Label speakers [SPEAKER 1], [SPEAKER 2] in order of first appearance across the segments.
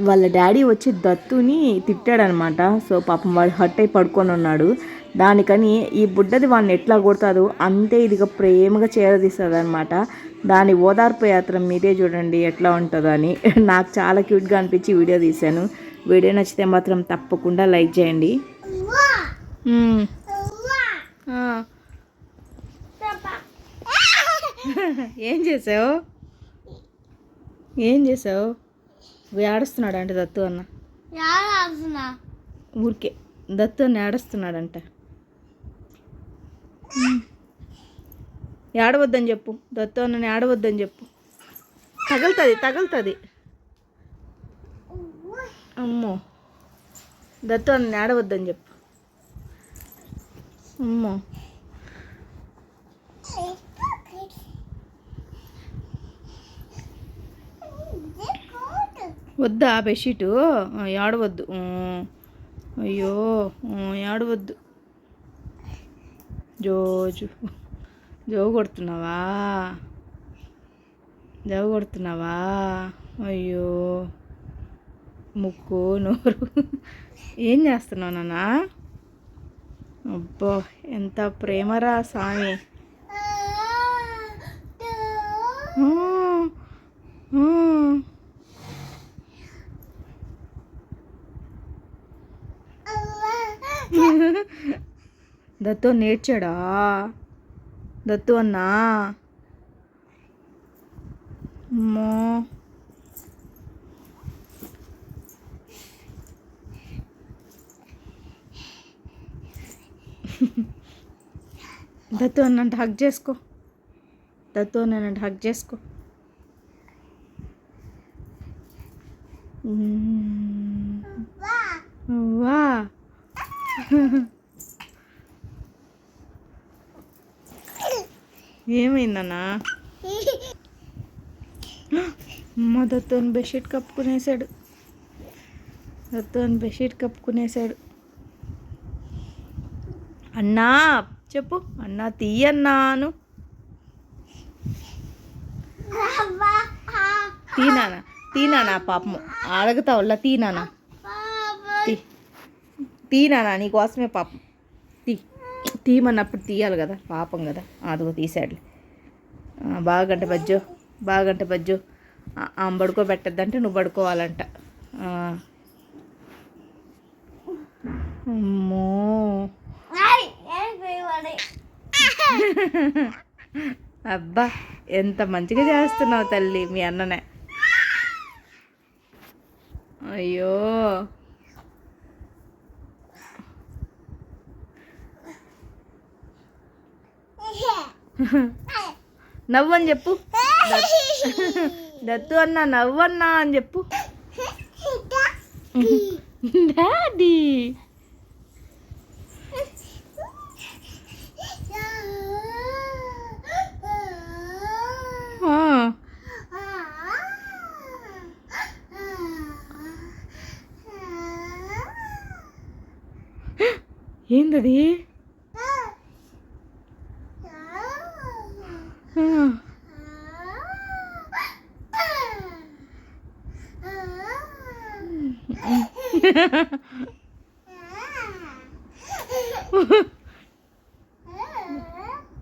[SPEAKER 1] వాళ్ళ డాడీ వచ్చి దత్తుని తిట్టాడనమాట. సో పాపం వాడు హర్ట్ అయి పడుకొని ఉన్నాడు. దానికని ఈ బుడ్డది వాడిని ఎట్లా కొడతాదో అంతే ఇదిగా ప్రేమగా చేరదీస్తుంది అనమాట దాని ఓదార్పు యాత్ర మీరే చూడండి ఎట్లా ఉంటుందో అని. నాకు చాలా క్యూట్గా అనిపించి వీడియో తీశాను. వీడియో నచ్చితే మాత్రం తప్పకుండా లైక్ చేయండి. ఏం చేసావు? ఏం చేసావు? ఏడుస్తున్నాడు అంటే దత్తు అన్న. ఊరికే. దత్తు అన్న ఏడుస్తున్నాడంట. ఏడవద్దని చెప్పు. దత్తు అన్నని ఏడవద్దని చెప్పు. తగులుతుంది తగులుతుంది. అమ్మో. దత్తు అన్నని ఏడవద్దని చెప్పు. అమ్మో. వద్దా బెడ్షీటు? ఏడవద్దు. అయ్యో. ఏడవద్దు. జోజు. జో కొడుతున్నావా? జవ కొడుతున్నావా? అయ్యో. ముక్కు నోరు. ఏం చేస్తున్నావు నాన్న? అబ్బో ఎంత ప్రేమరా స్వామి ఆ, ఆ. దత్తు నేర్చాడా? దత్తు అన్నా? అమ్మో. దత్తు అన్నంటే హక్ చేసుకో. దత్తు అన్నంటే హక్ చేసుకో. ఏమైందన్నా? అమ్మ దత్తోని బెడ్షీట్ కప్పుకునేసాడు. దత్తోని బెడ్షీట్ కప్పుకునేసాడు. అన్నా చెప్పు. అన్నా తీయన్నాను. తీనానా? తీనానా పాపము. అడుగుతావులా తీనానా? తీ. తీనానా నీకోసమే పాపం. తీ తీయమన్నప్పుడు తీయాలి కదా పాపం కదా. అదిగో తీసాడు ఆ, బాగంట బజ్జో బాగంట బజ్జో. ఆ, ఆమె పడుకోబెట్టద్దంటే నువ్వు పడుకోవాలంట. అమ్మో. అబ్బా ఎంత మంచిగా చేస్తున్నావు తల్లి మీ అన్ననే. అయ్యో. నవ్వని చెప్పు. దత్తు అన్న నవ్వన్నా అని చెప్పు. డాడీ. ఆ, ఏందది?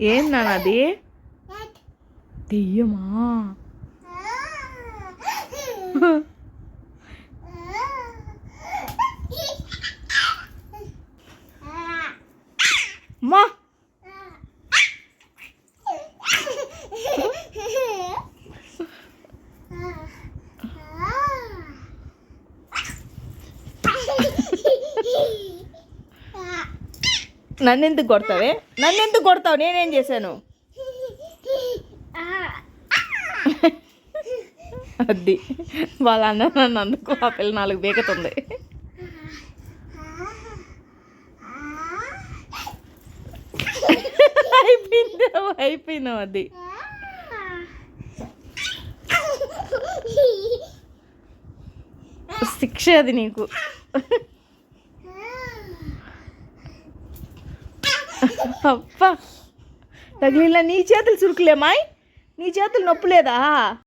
[SPEAKER 1] ఏం నాన్నది దెయ్యమా? నన్ను ఎందుకు కొడతావే? నన్ను ఎందుకు కొడతావు? నేనేం చేశాను? అది. వాళ్ళ అన్న నన్ను అందుకు ఆ పిల్ల నాలుగు బీకతుంది. అయిపోయింది అయిపోయినావు అది. శిక్ష అది నీకు. అబ్బా. తగిలిన నీ చేతులు చురుకులేమాయ్? నీ చేతులు నొప్పులేదా?